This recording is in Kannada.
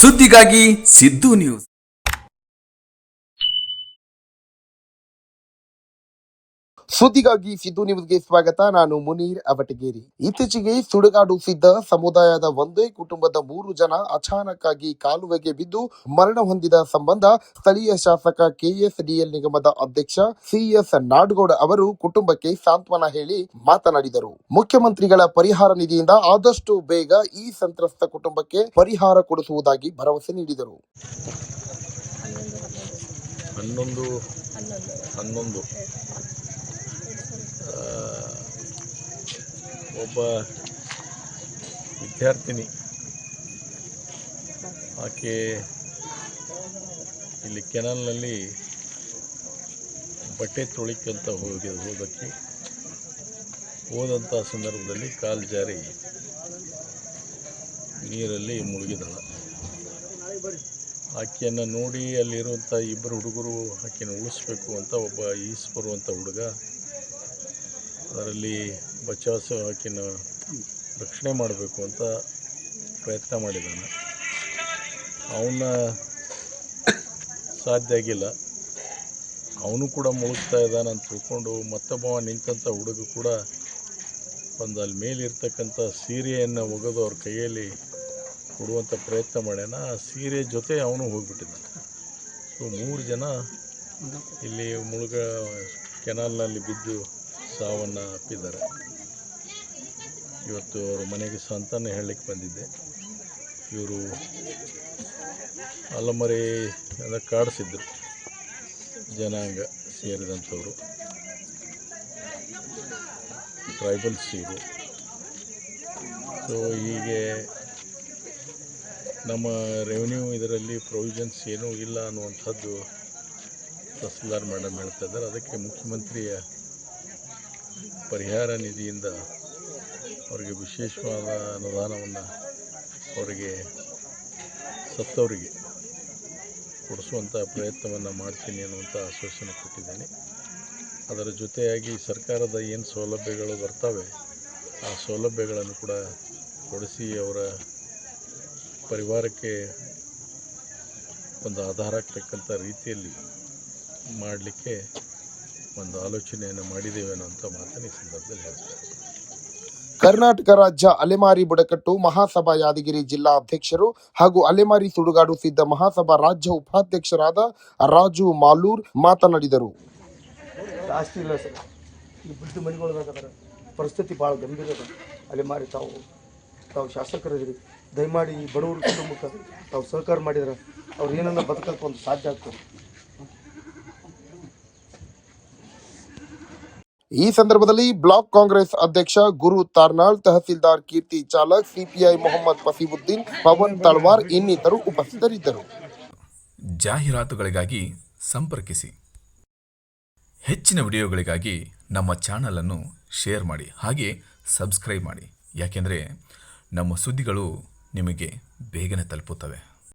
ಸುದ್ದಿಗಾಗಿ ಸಿದ್ದು ನ್ಯೂಸ್. ಸುದ್ದಿಗಾಗಿ ಸಿದ್ದು ನಿಮಗೆ ಸ್ವಾಗತ. ನಾನು ಮುನೀರ್ ಅವಟಗೇರಿ. ಇತ್ತೀಚೆಗೆ ಸುಡುಗಾಡು ಸಿದ್ದ ಸಮುದಾಯದ ಒಂದೇ ಕುಟುಂಬದ ಮೂರು ಜನ ಅಚಾನಕ್ಕಾಗಿ ಕಾಲುವೆಗೆ ಬಿದ್ದು ಮರಣ ಹೊಂದಿದ ಸಂಬಂಧ ಸ್ಥಳೀಯ ಶಾಸಕ ಕೆಎಸ್ಡಿಎಲ್ ನಿಗಮದ ಅಧ್ಯಕ್ಷ ಸಿಎಸ್ ನಾಡಗೌಡ ಅವರು ಕುಟುಂಬಕ್ಕೆ ಸಾಂತ್ವನ ಹೇಳಿ ಮಾತನಾಡಿದರು. ಮುಖ್ಯಮಂತ್ರಿಗಳ ಪರಿಹಾರ ನಿಧಿಯಿಂದ ಆದಷ್ಟು ಬೇಗ ಈ ಸಂತ್ರಸ್ತ ಕುಟುಂಬಕ್ಕೆ ಪರಿಹಾರ ಕೊಡಿಸುವುದಾಗಿ ಭರವಸೆ ನೀಡಿದರು. ಹನ್ನೊಂದು. ಹನ್ನೊಂದು. ಒಬ್ಬ ವಿದ್ಯಾರ್ಥಿನಿ. ಆಕೆ ಇಲ್ಲಿ ಕೆನಲ್ನಲ್ಲಿ ಬಟ್ಟೆ ತೊಳಿಕಂತ ಹೋಗಿ, ಹೋದಕ್ಕೆ ಹೋದಂಥ ಸಂದರ್ಭದಲ್ಲಿ ಕಾಲು ಜಾರಿ ನೀರಲ್ಲಿ ಮುಳುಗಿದಳ. ಆಕೆಯನ್ನು ನೋಡಿ ಅಲ್ಲಿರುವಂಥ ಇಬ್ಬರು ಹುಡುಗರು ಆಕೆಯನ್ನು ಉಳಿಸ್ಬೇಕು ಅಂತ ಒಬ್ಬ ಈಸ್ ಬರುವಂಥ ಹುಡುಗ ಅದರಲ್ಲಿ ಬಚಾವಸ ಆಕಿನ ರಕ್ಷಣೆ ಮಾಡಬೇಕು ಅಂತ ಪ್ರಯತ್ನ ಮಾಡಿದ್ದಾನೆ. ಅವನ್ನ ಸಾಧ್ಯ ಆಗಿಲ್ಲ. ಅವನು ಕೂಡ ಮುಳುಗ್ತಾ ಇದ್ದಾನೆ ಅಂತ ತಿಳ್ಕೊಂಡು ಮತ್ತೊಬ್ಬ ನಿಂತಂಥ ಹುಡುಗ ಕೂಡ ಒಂದು ಅಲ್ಲಿ ಮೇಲಿರ್ತಕ್ಕಂಥ ಸೀರೆಯನ್ನು ಒಗೆದು ಅವ್ರ ಕೈಯಲ್ಲಿ ಕೊಡುವಂಥ ಪ್ರಯತ್ನ ಮಾಡ್ಯಾನ. ಆ ಸೀರೆ ಜೊತೆ ಅವನು ಹೋಗಿಬಿಟ್ಟಿದ್ದಾನೆ. ಸೊ ಮೂರು ಜನ ಇಲ್ಲಿ ಮುಳುಗ ಕೆನಾಲ್ನಲ್ಲಿ ಬಿದ್ದು ಸಾವನ್ನು ಅಪ್ಪಿದ್ದಾರೆ ಇವತ್ತು ಅವ್ರ ಮನೆಗೆ ಸಂತಾನ ಹೇಳಲಿಕ್ಕೆ ಬಂದಿದ್ದೆ. ಇವರು ಅಲಮರಿ ಎಲ್ಲ ಕಾಡಿಸಿದ್ರು. ಜನಾಂಗ ಸೇರಿದಂಥವರು. ಟ್ರೈಬಲ್ಸ್ ಇವರು ಸೊ ಹೀಗೆ ನಮ್ಮ ರೆವಿನ್ಯೂ ಇದರಲ್ಲಿ ಪ್ರೊವಿಷನ್ಸ್ ಏನೂ ಇಲ್ಲ ಅನ್ನುವಂಥದ್ದು ತಹಸೀಲ್ದಾರ್ ಮೇಡಮ್ ಹೇಳ್ತಾ ಇದ್ದಾರೆ. ಅದಕ್ಕೆ ಮುಖ್ಯಮಂತ್ರಿಯ ಪರಿಹಾರ ನಿಧಿಯಿಂದ ಅವರಿಗೆ ವಿಶೇಷವಾದ ಅನುದಾನವನ್ನು ಅವರಿಗೆ ಸತ್ತವರಿಗೆ ಕೊಡಿಸುವಂಥ ಪ್ರಯತ್ನವನ್ನು ಮಾಡ್ತೀನಿ ಅನ್ನುವಂಥ ಆಶ್ವಾಸನೆ ಕೊಟ್ಟಿದ್ದೇನೆ. ಅದರ ಜೊತೆಯಾಗಿ ಸರ್ಕಾರದ ಏನು ಸೌಲಭ್ಯಗಳು ಬರ್ತವೆ, ಆ ಸೌಲಭ್ಯಗಳನ್ನು ಕೂಡ ಕೊಡಿಸಿ ಅವರ ಪರಿವಾರಕ್ಕೆ ಒಂದು ಆಧಾರ ಆಗ್ತಕ್ಕಂಥ ರೀತಿಯಲ್ಲಿ ಮಾಡಲಿಕ್ಕೆ ಒಂದು ಆಲೋಚನೆಯನ್ನು ಮಾಡಿದ್ದೇವೆ ಅಂತ ಮಾತನ್ನು ಈ ಸಂದರ್ಭದಲ್ಲಿ ಹೇಳ್ತಾರೆ ಕರ್ನಾಟಕ ರಾಜ್ಯ ಅಲೆಮಾರಿ ಬುಡಕಟ್ಟು ಮಹಾಸಭಾ ಯಾದಗಿರಿ ಜಿಲ್ಲಾ ಅಧ್ಯಕ್ಷರು ಹಾಗೂ ಅಲೆಮಾರಿ ಸುಡುಗಾಡು ಸಿದ್ದ ಮಹಾಸಭಾ ರಾಜ್ಯ ಉಪಾಧ್ಯಕ್ಷರಾದ ರಾಜು ಮಾಲೂರ್ ಮಾತನಾಡಿದರು. ಪರಿಸ್ಥಿತಿ ಭಾಳ ಗಂಭೀರ ಅದ ಅಲೆಮಾರಿ ತಾವು ತಾವು ಶಾಸಕರಿದ್ರಿ ದಯಮಾಡಿ ಬಡವರು ಬಡವರ ಕುಟುಂಬಕ್ಕೆ ತಾವು ಸಹಕಾರ ಮಾಡಿದ್ರೆ ಅವ್ರು ಏನನ್ನ ಬದುಕಕ್ಕೆ ಒಂದು ಸಾಧ್ಯ ಆಗ್ತದೆ. ಈ ಸಂದರ್ಭದಲ್ಲಿ ಬ್ಲಾಕ್ ಕಾಂಗ್ರೆಸ್ ಅಧ್ಯಕ್ಷ ಗುರು ತಾರ್ನಾಳ್, ತಹಸೀಲ್ದಾರ್ ಕೀರ್ತಿ ಚಾಲಕ್, ಸಿಪಿಐ ಮೊಹಮ್ಮದ್ ಫಸೀಬುದ್ದೀನ್ ಪವನ್ ತಳ್ವಾರ್ ಇನ್ನಿತರು ಉಪಸ್ಥಿತರಿದ್ದರು. ಜಾಹೀರಾತುಗಳಿಗಾಗಿ ಸಂಪರ್ಕಿಸಿ. ಹೆಚ್ಚಿನ ವಿಡಿಯೋಗಳಿಗಾಗಿ ನಮ್ಮ ಚಾನಲನ್ನು ಶೇರ್ ಮಾಡಿ, ಹಾಗೆ ಸಬ್ಸ್ಕ್ರೈಬ್ ಮಾಡಿ. ಯಾಕೆಂದರೆ ನಮ್ಮ ಸುದ್ದಿಗಳು ನಿಮಗೆ ಬೇಗನೆ ತಲುಪುತ್ತವೆ.